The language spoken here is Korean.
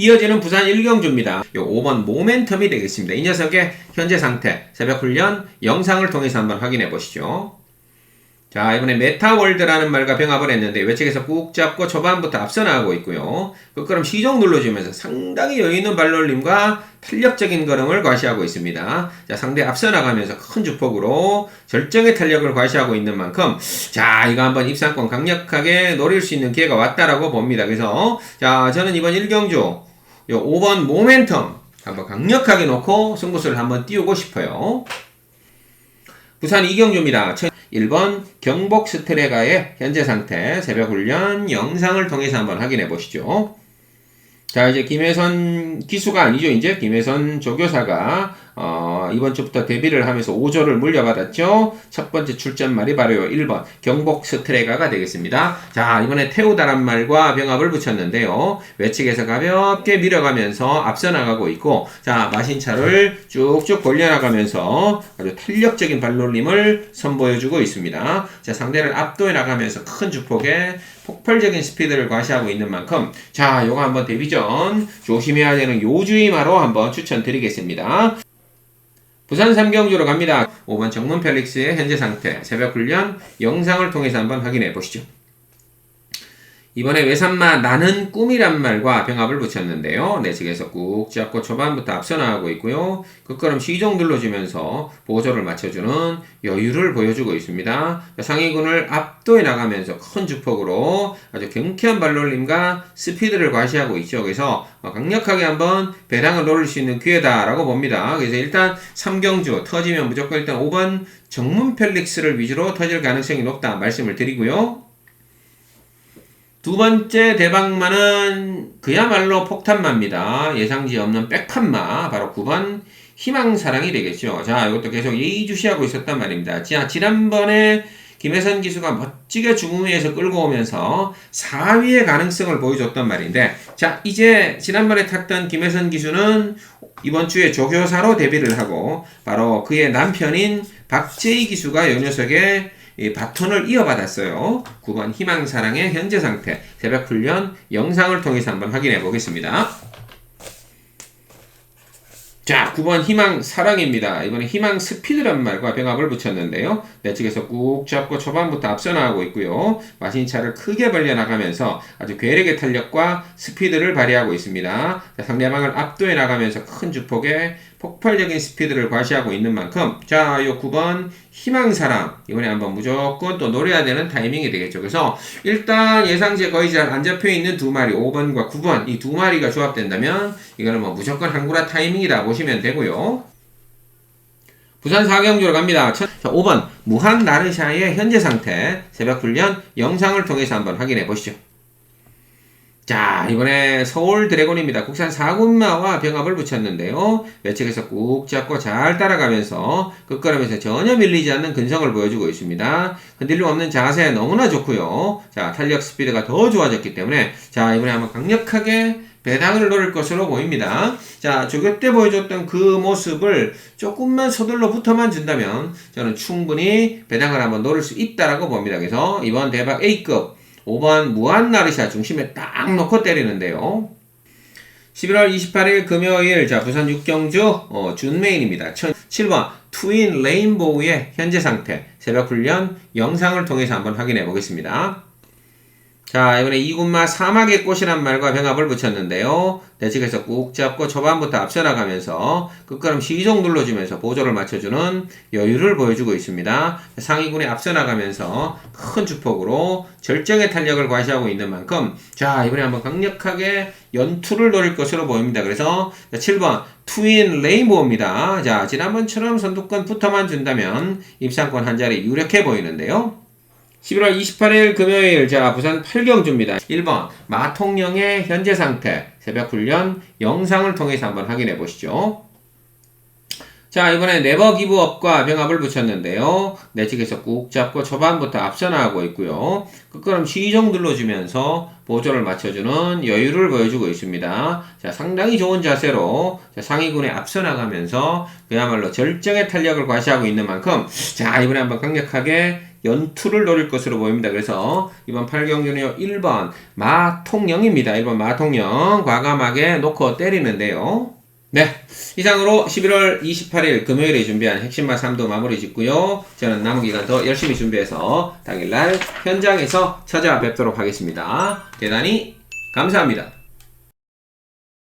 이어지는 부산 일경주입니다. 요 5번 모멘텀이 되겠습니다. 이 녀석의 현재 상태, 새벽 훈련 영상을 통해서 한번 확인해 보시죠. 자, 이번에 메타월드라는 말과 병합을 했는데 외측에서 꾹 잡고 초반부터 앞서 나가고 있고요. 그 그럼 시종 눌러주면서 상당히 여유있는 발놀림과 탄력적인 걸음을 과시하고 있습니다. 자, 상대 앞서 나가면서 큰 주폭으로 절정의 탄력을 과시하고 있는 만큼 자, 이거 한번 입상권 강력하게 노릴 수 있는 기회가 왔다라고 봅니다. 그래서 자, 저는 이번 1경주 요 5번 모멘텀 한번 강력하게 놓고 승부수를 한번 띄우고 싶어요. 부산 이경주입니다. 1번 경복 스트레가의 현재 상태 새벽 훈련 영상을 통해서 한번 확인해 보시죠. 자, 이제 김혜선 기수가 아니죠. 이제 김혜선 조교사가 어, 이번 주부터 데뷔를 하면서 5조를 물려받았죠. 첫 번째 출전말이 바로 1번 경복 스트레가가 되겠습니다. 자, 이번에 태우다란 말과 병합을 붙였는데요. 외측에서 가볍게 밀어가면서 앞서 나가고 있고 자, 마신차를 쭉쭉 벌려나가면서 아주 탄력적인 발놀림을 선보여주고 있습니다. 자, 상대를 압도해 나가면서 큰 주폭에 폭발적인 스피드를 과시하고 있는 만큼 자, 요거 한번 데뷔 전 조심해야 되는 요주의마로 한번 추천드리겠습니다. 부산 삼경주로 갑니다. 5번 정문 펠릭스의 현재 상태, 새벽 훈련 영상을 통해서 한번 확인해 보시죠. 이번에 외산마 나는 꿈이란 말과 병합을 붙였는데요. 내 측에서 꾹 잡고 초반부터 앞서 나가고 있고요. 끝걸음 시종 눌러주면서 보조를 맞춰주는 여유를 보여주고 있습니다. 상위군을 압도해 나가면서 큰 주폭으로 아주 경쾌한 발놀림과 스피드를 과시하고 있죠. 그래서 강력하게 한번 배당을 노릴 수 있는 기회다라고 봅니다. 그래서 일단 3경주 터지면 무조건 일단 5번 정문 펠릭스를 위주로 터질 가능성이 높다 말씀을 드리고요. 두 번째 대박마는 그야말로 폭탄마입니다. 예상지 없는 백한마 바로 9번 희망사랑이 되겠죠. 자 이것도 계속 예의주시하고 있었단 말입니다. 자 지난번에 김혜선 기수가 멋지게 중후위에서 끌고 오면서 4위의 가능성을 보여줬단 말인데 자 이제 지난번에 탔던 김혜선 기수는 이번 주에 조교사로 데뷔를 하고 바로 그의 남편인 박재희 기수가 요 녀석의 이 바톤을 이어받았어요. 9번 희망사랑의 현재 상태 새벽 훈련 영상을 통해서 한번 확인해 보겠습니다. 자, 9번 희망 사랑입니다. 이번에 희망 스피드란 말과 병합을 붙였는데요. 내 측에서 꾹 잡고 초반부터 앞서 나가고 있고요. 마신차를 크게 벌려 나가면서 아주 괴력의 탄력과 스피드를 발휘하고 있습니다. 자, 상대방을 압도해 나가면서 큰 주폭에 폭발적인 스피드를 과시하고 있는 만큼 자, 요 9번 희망사랑 이번에 한번 무조건 또 노려야 되는 타이밍이 되겠죠. 그래서 일단 예상제 거의 잘 안 잡혀 있는 두 마리 5번과 9번 이 두 마리가 조합된다면 이거는 뭐 무조건 한구라 타이밍이다 보시면 되고요. 부산 사경주로 갑니다. 자, 5번 무한 나르샤의 현재 상태 새벽 훈련 영상을 통해서 한번 확인해 보시죠. 자, 이번에 서울 드래곤입니다. 국산 사군마와 병합을 붙였는데요. 외측에서 꾹 잡고 잘 따라가면서 끝걸음에서 전혀 밀리지 않는 근성을 보여주고 있습니다. 흔들림 없는 자세 너무나 좋고요. 자, 탄력 스피드가 더 좋아졌기 때문에 자, 이번에 한번 강력하게 배당을 노릴 것으로 보입니다. 자, 조교 때 보여줬던 그 모습을 조금만 서둘러 붙어만 준다면 저는 충분히 배당을 한번 노릴 수 있다라고 봅니다. 그래서 이번 대박 A급 5번 무한나르샤 중심에 딱 놓고 때리는데요. 11월 28일 금요일 자 부산 육경주 어, 준메인입니다. 7번 트윈 레인보우의 현재 상태 새벽 훈련 영상을 통해서 한번 확인해 보겠습니다. 자, 이번에 이군마 사막의 꽃이란 말과 병합을 붙였는데요. 내측에서 꾹 잡고 초반부터 앞서 나가면서 끝걸음 시종 눌러주면서 보조를 맞춰주는 여유를 보여주고 있습니다. 상위군에 앞서 나가면서 큰 주폭으로 절정의 탄력을 과시하고 있는 만큼 자, 이번에 한번 강력하게 연투를 노릴 것으로 보입니다. 그래서 7번 트윈 레인보우입니다. 자, 지난번처럼 선두권 붙어만 준다면 입상권 한 자리 유력해 보이는데요. 11월 28일 금요일 자 부산 8경주입니다. 1번 마통령의 현재 상태 새벽 훈련 영상을 통해서 한번 확인해 보시죠. 자 이번에 네버 기브업과 병합을 붙였는데요. 내 측에서 꾹 잡고 초반부터 앞서 나가고 있고요. 끝걸음 시정 눌러주면서 보조를 맞춰주는 여유를 보여주고 있습니다. 자 상당히 좋은 자세로 자, 상위군에 앞서 나가면서 그야말로 절정의 탄력을 과시하고 있는 만큼 자 이번에 한번 강력하게 연투를 노릴 것으로 보입니다. 그래서 이번 8경기는요 1번 마통령입니다. 1번 마통령 과감하게 놓고 때리는데요. 네. 이상으로 11월 28일 금요일에 준비한 핵심마 3도 마무리 짓고요. 저는 남은 기간 더 열심히 준비해서 당일날 현장에서 찾아뵙도록 하겠습니다. 대단히 감사합니다.